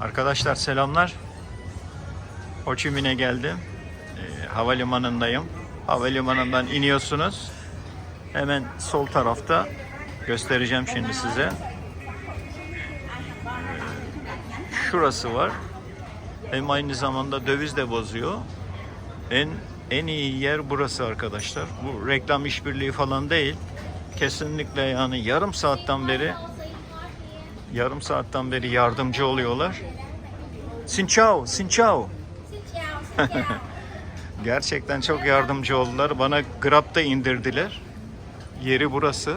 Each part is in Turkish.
Arkadaşlar selamlar. Ho Chi Minh'e geldim. Ee, havalimanındayım. Havalimanından iniyorsunuz. Hemen sol tarafta göstereceğim şimdi size. Ee, şurası var. Hem aynı zamanda döviz de bozuyor. En en iyi yer burası arkadaşlar. Bu reklam işbirliği falan değil. Kesinlikle yani yarım saatten beri yarım saatten beri yardımcı oluyorlar. Xin chào, xin chào. Gerçekten çok yardımcı oldular. Bana Grab'da indirdiler. Yeri burası.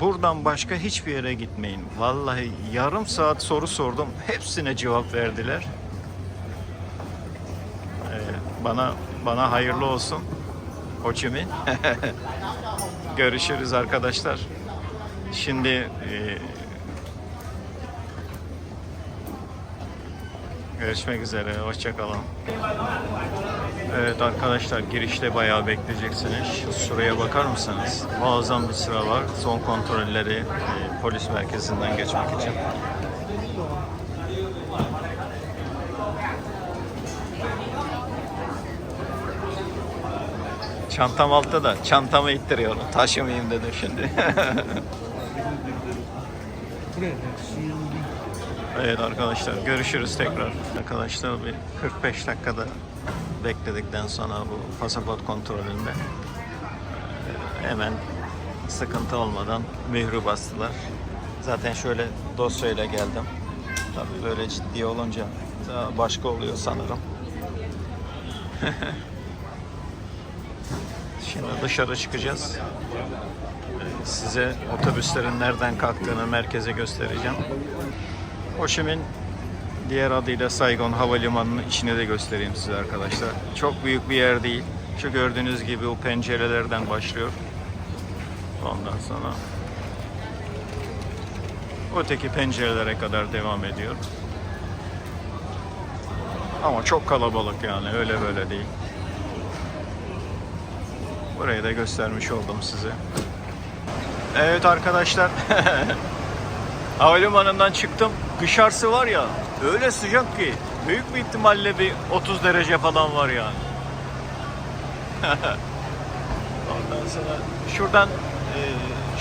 Buradan başka hiçbir yere gitmeyin. Vallahi yarım saat soru sordum. Hepsine cevap verdiler. Ee, bana bana hayırlı olsun. Ho Chi Minh. Görüşürüz arkadaşlar. Şimdi e, görüşmek üzere. Hoşçakalın. Evet arkadaşlar girişte bayağı bekleyeceksiniz. Şu Şuraya bakar mısınız? Muazzam bir sıra var. Son kontrolleri e, polis merkezinden geçmek için. Çantam altta da çantamı ittiriyorum. Taşımayayım dedim şimdi. Evet arkadaşlar görüşürüz tekrar. Arkadaşlar bir 45 dakikada bekledikten sonra bu pasaport kontrolünde e, hemen sıkıntı olmadan mührü bastılar. Zaten şöyle dosyayla geldim. Tabii böyle ciddi olunca daha başka oluyor sanırım. Şimdi dışarı çıkacağız. E, Size otobüslerin nereden kalktığını merkeze göstereceğim. Ho Chi Minh diğer adıyla Saigon Havalimanı'nın içine de göstereyim size arkadaşlar. Çok büyük bir yer değil. Şu gördüğünüz gibi o pencerelerden başlıyor. Ondan sonra öteki pencerelere kadar devam ediyor. Ama çok kalabalık yani öyle böyle değil. Burayı da göstermiş oldum size. Evet arkadaşlar. Havalimanından çıktım. Dışarısı var ya öyle sıcak ki büyük bir ihtimalle bir 30 derece falan var yani. Ondan sonra şuradan e,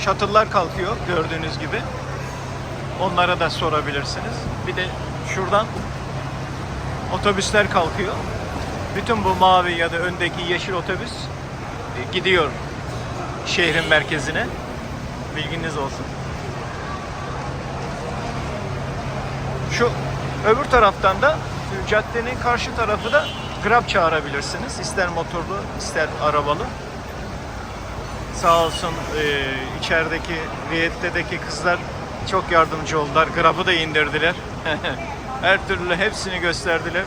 shuttle'lar kalkıyor gördüğünüz gibi. Onlara da sorabilirsiniz. Bir de şuradan otobüsler kalkıyor. Bütün bu mavi ya da öndeki yeşil otobüs gidiyor şehrin merkezine. Bilginiz olsun. Şu öbür taraftan da şu caddenin karşı tarafı da Grab çağırabilirsiniz. İster motorlu, ister arabalı. Sağ olsun e, içerideki Riyad'deki kızlar çok yardımcı oldular. Grab'ı da indirdiler. Her türlü hepsini gösterdiler.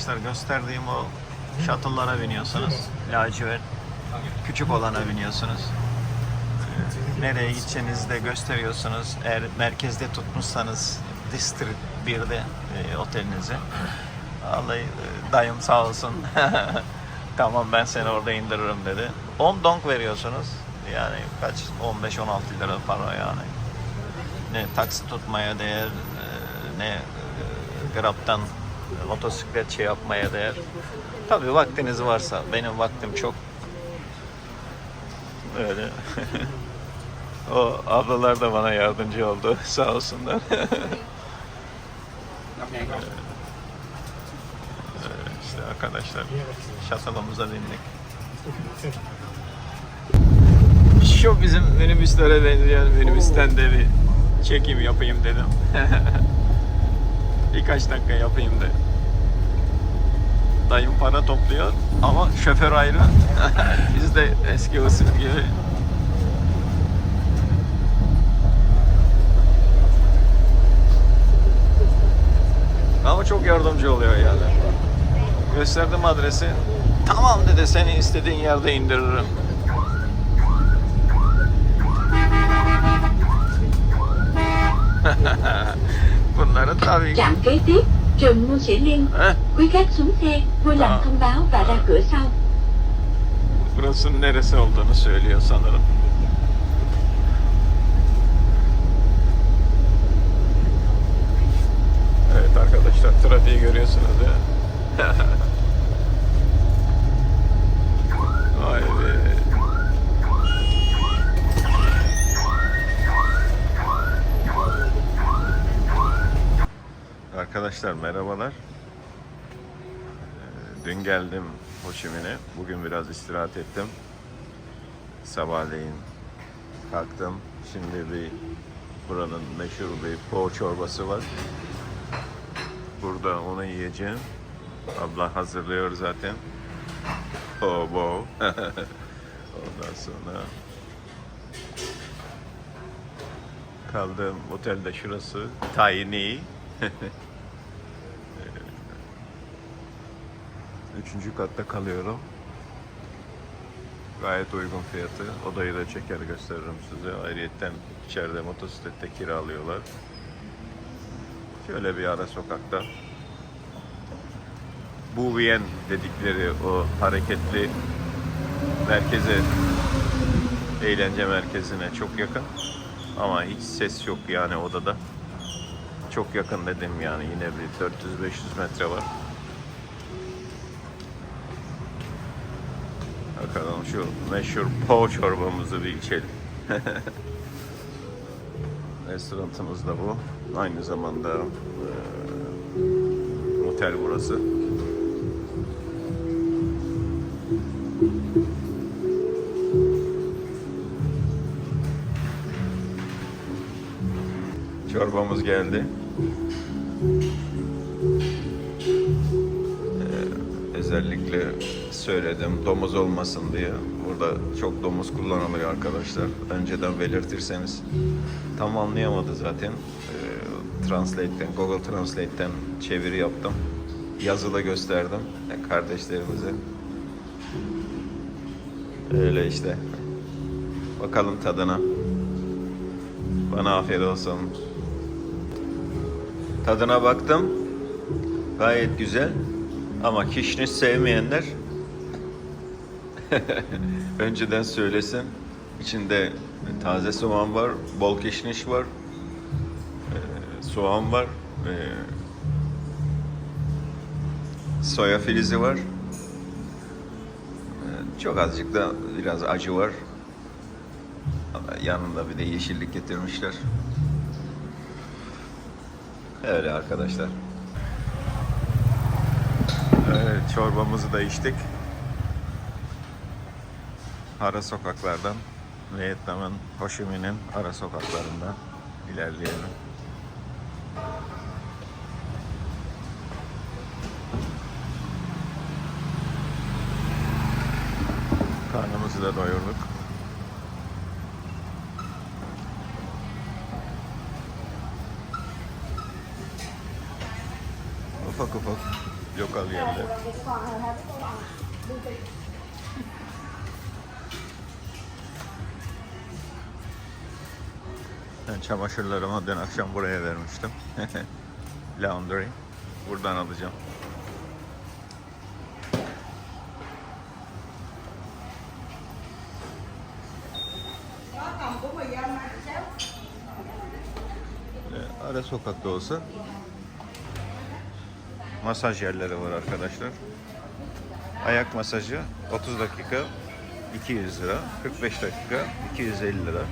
Arkadaşlar gösterdiğim o shuttle'lara biniyorsunuz. Lacivert. Küçük olana biniyorsunuz. Ee, Nereye gideceğinizi de gösteriyorsunuz. Eğer merkezde tutmuşsanız District 1'de e, otelinizi. Vallahi e, dayım sağ olsun. tamam ben seni orada indiririm dedi. 10 donk veriyorsunuz. Yani kaç? 15-16 lira para yani. Ne taksi tutmaya değer, e, ne e, Grab'dan motosiklet şey yapmaya değer. Tabii vaktiniz varsa. Benim vaktim çok. Öyle. o ablalar da bana yardımcı oldu. Sağ olsunlar. işte arkadaşlar şasalımıza bindik. Şu bizim minibüslere benzeyen minibüsten de bir çekim yapayım dedim. Birkaç dakika yapayım da. Dayım para topluyor ama şoför ayrı. Biz de eski usul gibi. Ama çok yardımcı oluyor yani. Gösterdim adresi. Tamam dedi seni istediğin yerde indiririm. Bunların tabii Trạm kế tiếp Trường Ngô Sĩ Liên Heh, Quý khách xuống xe Vui lòng thông báo và ra cửa sau burasının neresi olduğunu söylüyor sanırım. Evet arkadaşlar trafiği görüyorsunuz ya. Arkadaşlar merhabalar. Ee, Dün geldim Ho Chi Minh'e. Bugün biraz istirahat ettim. Sabahleyin kalktım. Şimdi bir buranın meşhur bir po çorbası var. Burada onu yiyeceğim. Abla hazırlıyor zaten. Po bo. Ondan sonra kaldığım otelde şurası. Tiny. Üçüncü katta kalıyorum. Gayet uygun fiyatı. Odayı da çeker gösteririm size. Ayrıyetten içeride motosiklette kiralıyorlar. Şöyle bir ara sokakta. Bu Vien dedikleri o hareketli merkeze, eğlence merkezine çok yakın. Ama hiç ses yok yani odada. Çok yakın dedim yani yine bir 400-500 metre var. Bakalım şu meşhur po çorbamızı bir içelim. Restoranımız da bu. Aynı zamanda e, otel burası. Çorbamız geldi. özellikle söyledim domuz olmasın diye. Burada çok domuz kullanılıyor arkadaşlar. Önceden belirtirseniz. Tam anlayamadı zaten. Ee, Translate'ten, Google Translate'ten çeviri yaptım. Yazılı gösterdim e, kardeşlerimize. Öyle işte. Bakalım tadına. Bana afiyet olsun. Tadına baktım. Gayet güzel. Ama kişniş sevmeyenler önceden söylesin. İçinde taze soğan var, bol kişniş var, ee, soğan var, soya filizi var. Ee, çok azıcık da biraz acı var. Yanında bir de yeşillik getirmişler. Öyle arkadaşlar. Evet, çorbamızı da içtik. Ara sokaklardan, Vietnam'ın Ho Chi Minh'in ara sokaklarından ilerleyelim. Karnımızı da doyurduk. Ufak ufak lokal yerler. Çamaşırlarımı dün akşam buraya vermiştim. Laundry. Buradan alacağım. Ee, Ara sokakta olsa masaj yerleri var arkadaşlar. Ayak masajı 30 dakika 200 lira, 45 dakika 250 lira.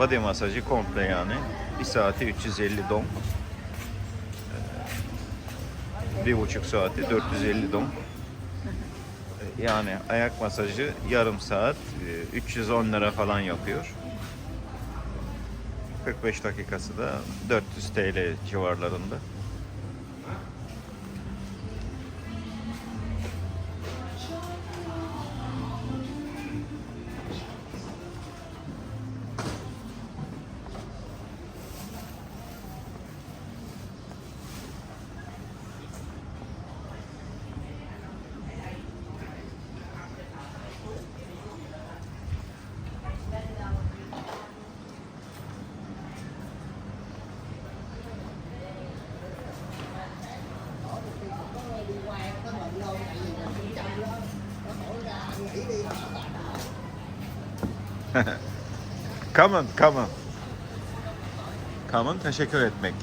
Body masajı komple yani. Bir saati 350 dom. Ee, Bir buçuk saati 450 dom. Ee, Yani ayak masajı yarım saat e, 310 lira falan yapıyor. 45 dakikası da 400 TL civarlarında. come on, come on. Come on, teşekkür etmek.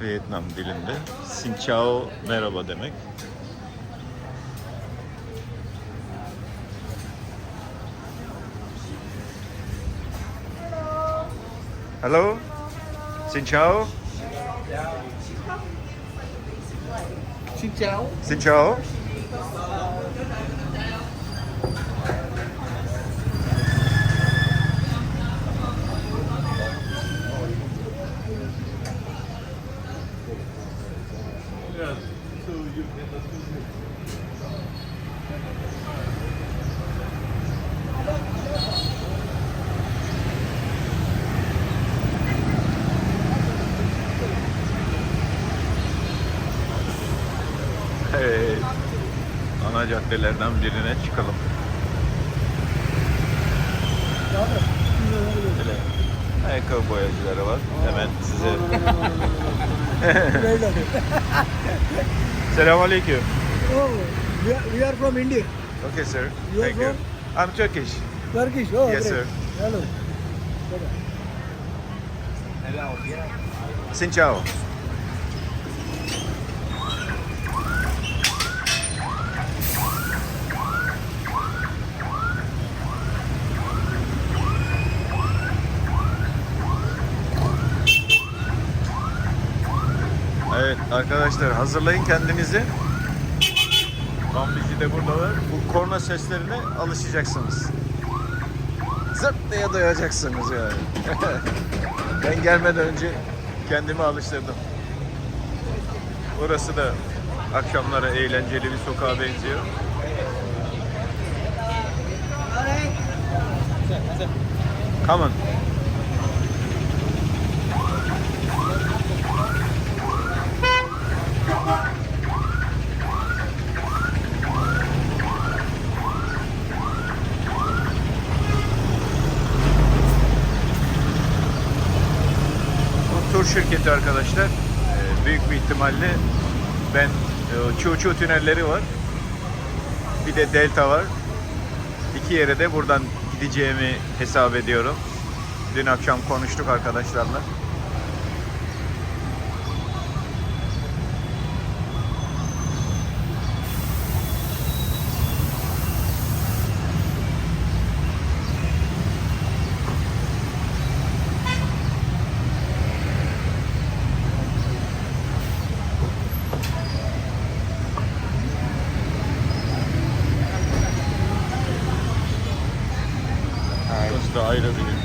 Vietnam dilinde. Xin chào, merhaba demek. Hello. Xin chào. Xin chào. Xin chào. Evet. Ana caddelerden birine çıkalım. Böyle ayakkabı boyacıları var. Hemen size Selamünaleyküm. Oh, we are, we are from India. Okay sir. You are Thank you. I'm Turkish. Turkish. Oh, Yes, great. sir. Hello. Xin chào. Evet arkadaşlar hazırlayın kendinizi. Bambici de burada var. Bu korna seslerine alışacaksınız. Zırt diye duyacaksınız yani. ben gelmeden önce kendimi alıştırdım. Burası da akşamlara eğlenceli bir sokağa benziyor. Come on. Bu şirketi arkadaşlar. Ee, Büyük bir ihtimalle ben e, Çuğ tünelleri var. Bir de Delta var. İki yere de buradan gideceğimi hesap ediyorum. Dün akşam konuştuk arkadaşlarla. Burası da ayrı bir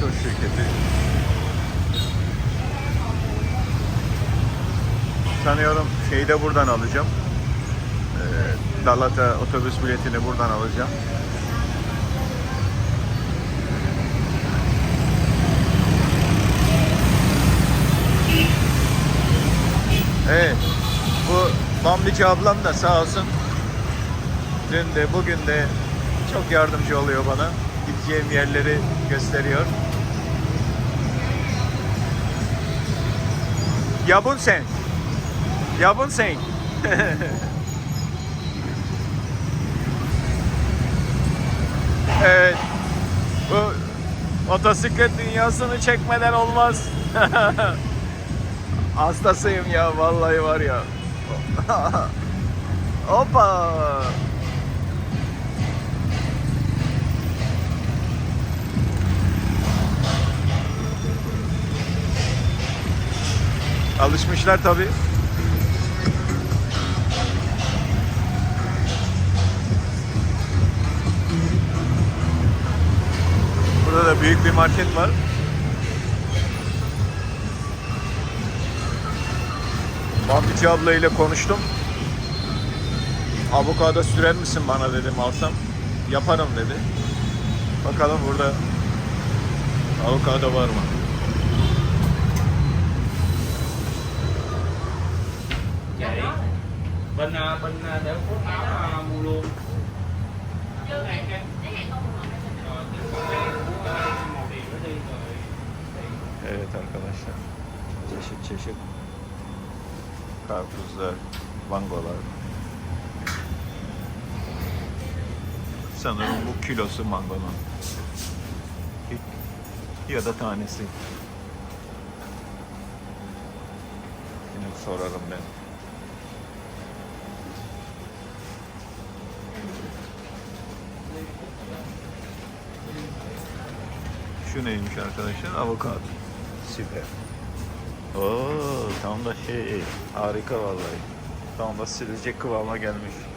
tur şirketi. Sanıyorum şeyi de buradan alacağım. Ee, Galata otobüs biletini buradan alacağım. Evet. Bu Bambici ablam da sağ olsun. Dün de bugün de çok yardımcı oluyor bana. Gideceğim yerleri gösteriyor. Yabun sen. Yabun sen. evet. Bu motosiklet dünyasını çekmeden olmaz. Hastasıyım ya vallahi var ya. Hoppa. Alışmışlar tabi. Büyük bir market var. Bambici abla ile konuştum. Avokado sürer misin bana dedim alsam. Yaparım dedi. Bakalım burada avokado var mı? bên bên để phốt áo mua luôn Çeşit karpuzlar, mangolar. Sanırım bu kilosu mangonun. Ya da tanesi. Yine sorarım ben. Şu neymiş arkadaşlar? Avokado. Süper. Oo, tam da şey harika vallahi. Tam da silecek kıvama gelmiş.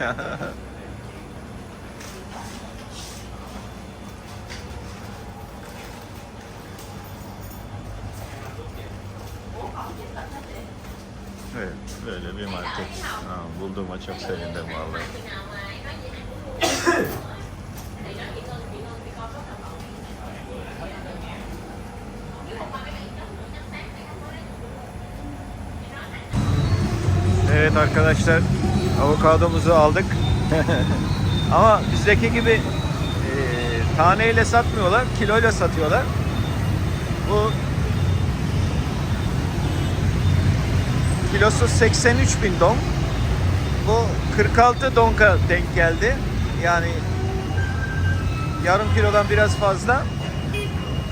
evet, böyle bir market. Ha, bulduğuma çok sevindim vallahi. Arkadaşlar avokadomuzu aldık. Ama bizdeki gibi e, taneyle satmıyorlar, kiloyla satıyorlar. Bu kilosu 83 bin dong. Bu 46 donka denk geldi. Yani yarım kilodan biraz fazla.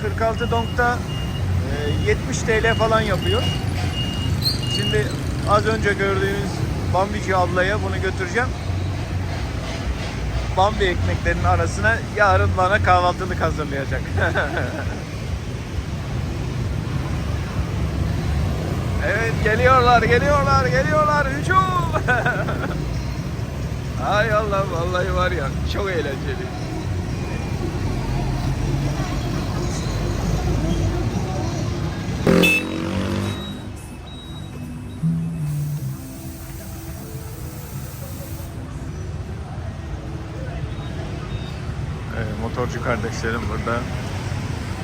46 donkta e, 70 TL falan yapıyor. Şimdi az önce gördüğünüz Bambici ablaya bunu götüreceğim. Bambi ekmeklerinin arasına yarın bana kahvaltılık hazırlayacak. evet geliyorlar, geliyorlar, geliyorlar. Hücum! Ay Allah vallahi var ya çok eğlenceli. Motorcu kardeşlerim burada.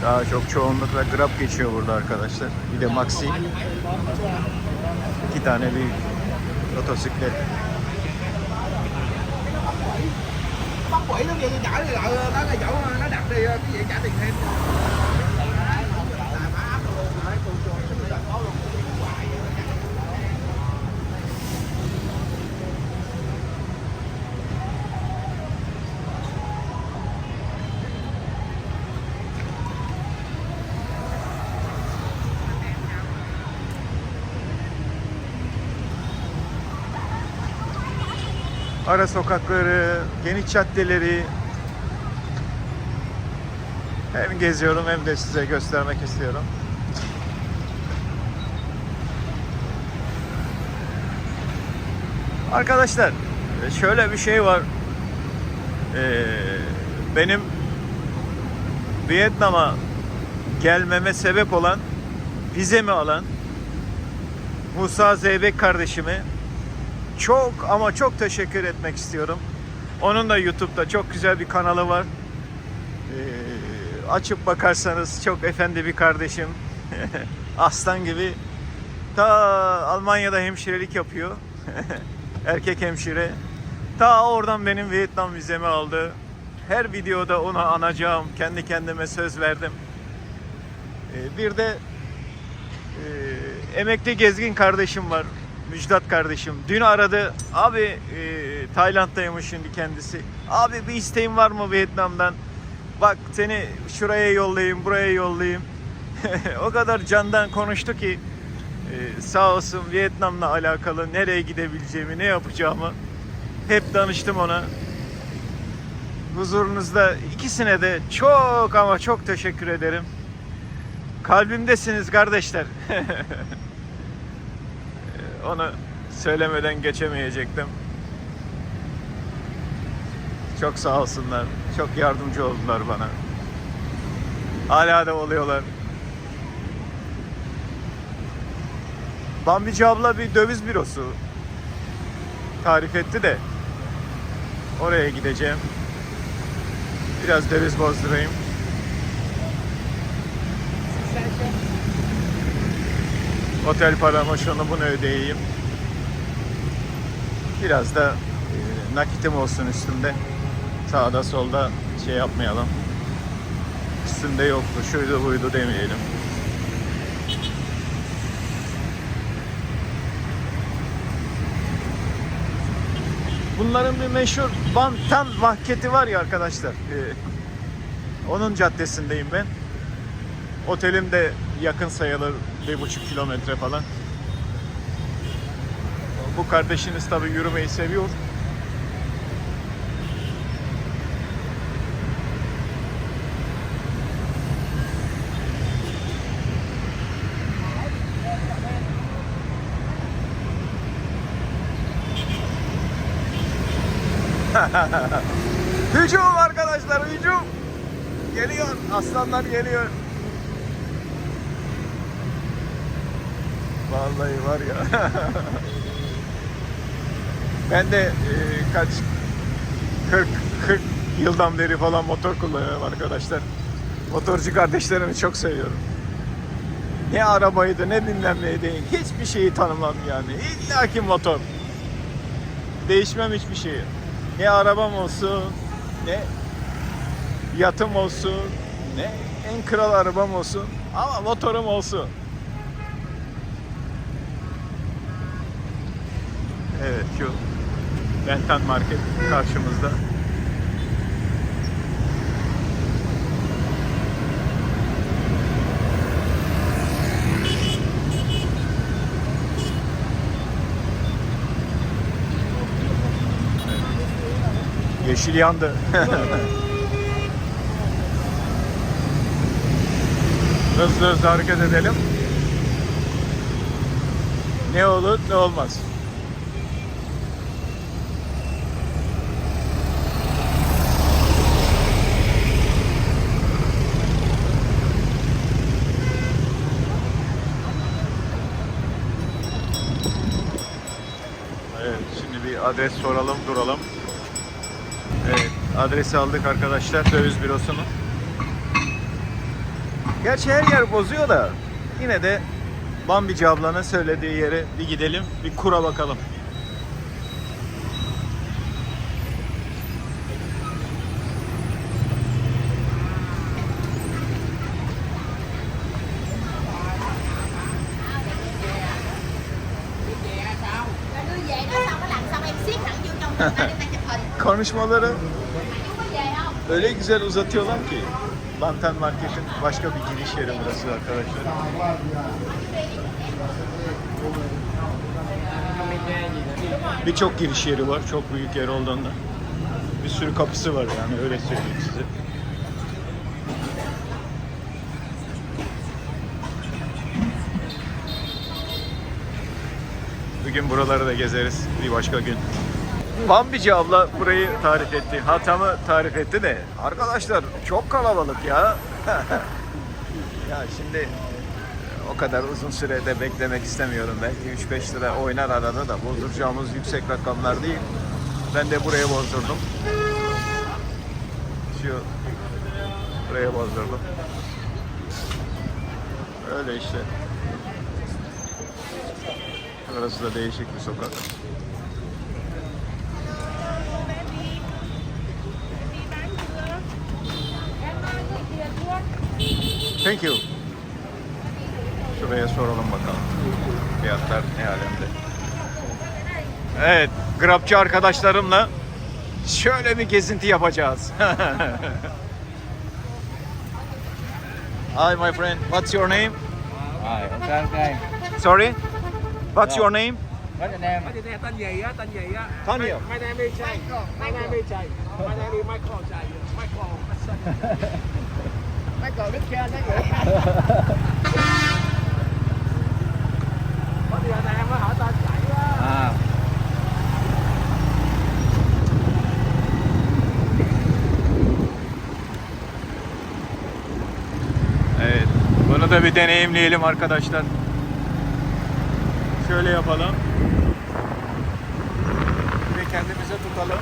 Daha çok çoğunlukla Grab geçiyor burada arkadaşlar. Bir de Maxi. İki tane büyük motosiklet. bắt quỷ nó cái chỗ nó đặt đi cái gì trả tiền thêm Ara sokakları, geniş caddeleri hem geziyorum hem de size göstermek istiyorum. Arkadaşlar şöyle bir şey var. Ee, benim Vietnam'a gelmeme sebep olan vizemi alan Musa Zeybek kardeşimi çok ama çok teşekkür etmek istiyorum. Onun da YouTube'da çok güzel bir kanalı var. Ee, açıp bakarsanız çok efendi bir kardeşim. Aslan gibi. Ta Almanya'da hemşirelik yapıyor. Erkek hemşire. Ta oradan benim Vietnam vizemi aldı. Her videoda ona anacağım. Kendi kendime söz verdim. Ee, bir de e, emekli gezgin kardeşim var. Müjdat kardeşim. Dün aradı. Abi e, Tayland'daymış şimdi kendisi. Abi bir isteğin var mı Vietnam'dan? Bak seni şuraya yollayayım, buraya yollayayım. o kadar candan konuştu ki e, sağ olsun Vietnam'la alakalı nereye gidebileceğimi, ne yapacağımı hep danıştım ona. Huzurunuzda ikisine de çok ama çok teşekkür ederim. Kalbimdesiniz kardeşler. Onu söylemeden geçemeyecektim. Çok sağ olsunlar. Çok yardımcı oldular bana. Hala da oluyorlar. Bambici abla bir döviz bürosu tarif etti de oraya gideceğim. Biraz döviz bozdurayım. Otel paramı şunu bunu ödeyeyim. Biraz da e, nakitim olsun üstümde. Sağda solda şey yapmayalım. Üstümde yoktu, şuydu buydu demeyelim. Bunların bir meşhur Bantan marketi var ya arkadaşlar. Ee, onun caddesindeyim ben. Otelim de yakın sayılır. Bir buçuk kilometre falan. Bu kardeşiniz tabi yürümeyi seviyor. Hücum arkadaşlar hücum. Geliyor aslanlar geliyor. Vallahi var ya. ben de e, kaç 40 40 yıldan beri falan motor kullanıyorum arkadaşlar. Motorcu kardeşlerimi çok seviyorum. Ne arabaydı ne bilmem neydi. Hiçbir şeyi tanımam yani. İlla ki motor. Değişmem hiçbir şeyi. Ne arabam olsun, ne yatım olsun, ne en kral arabam olsun ama motorum olsun. Evet şu Bentan Market karşımızda. Yeşil yandı. hızlı hızlı hareket edelim. Ne olur ne olmaz. Evet, şimdi bir adres soralım, duralım. Evet, adresi aldık arkadaşlar döviz bürosunu. Gerçi her yer bozuyor da yine de Bambici ablanın söylediği yere bir gidelim, bir kura bakalım. Konuşmaları öyle güzel uzatıyorlar ki. Bantan Market'in başka bir giriş yeri burası arkadaşlar. Birçok giriş yeri var. Çok büyük yer olduğunda. Bir sürü kapısı var yani öyle söyleyeyim size. Bugün buraları da gezeriz bir başka gün. Bambici abla burayı tarif etti. Hatamı tarif etti de arkadaşlar çok kalabalık ya. ya şimdi o kadar uzun sürede beklemek istemiyorum. Belki 3-5 lira oynar arada da bozduracağımız yüksek rakamlar değil. Ben de buraya bozdurdum. Şu buraya bozdurdum. Öyle işte. Burası da değişik bir sokak. Thank you. Şuraya soralım bakalım. Fiyatlar ne alemde. Evet, grabçı arkadaşlarımla şöyle bir gezinti yapacağız. Hi my friend, what's your name? Rồi, ok ok. Sorry? What's your name? What's your name? Tên gì á tên gì á Daniel. My name is Jay My name is Jay My name is Michael Jay Michael Em mới hỏi tên chạy á À, Evet, bunu da bir deneyimleyelim arkadaşlar. Şöyle yapalım. Ve kendimize tutalım.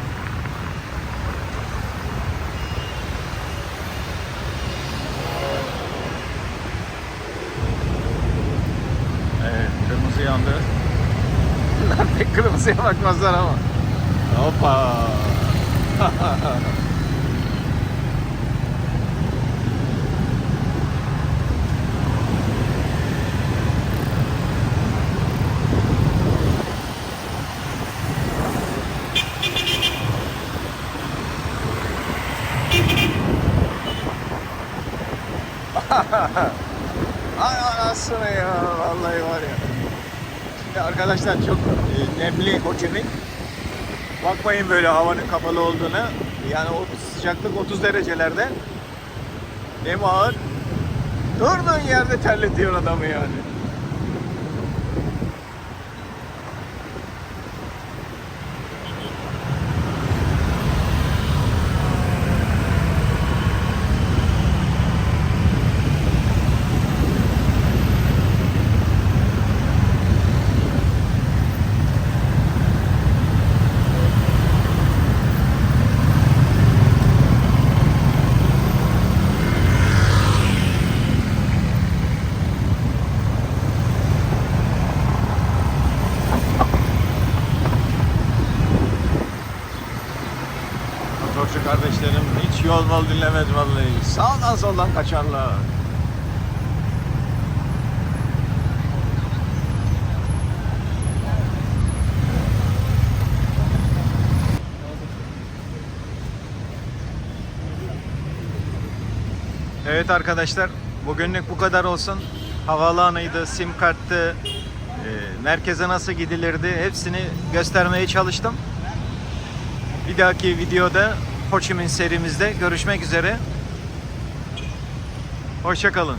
Kimseye bakmazlar ama. Hoppa. Ay anasını ya vallahi var ya. Arkadaşlar çok e, nemli Ho. Bakmayın böyle havanın kapalı olduğunu. Yani o sıcaklık 30 derecelerde. Nem ağır. Durduğun yerde terletiyor adamı yani. Motorcu kardeşlerim mal dinlemez vallahi. Sağdan soldan kaçarlar. Evet arkadaşlar bugünlük bu kadar olsun. Havaalanıydı, sim karttı, e, merkeze nasıl gidilirdi hepsini göstermeye çalıştım. Bir dahaki videoda Ho Chi Minh serimizde görüşmek üzere. Hoşçakalın.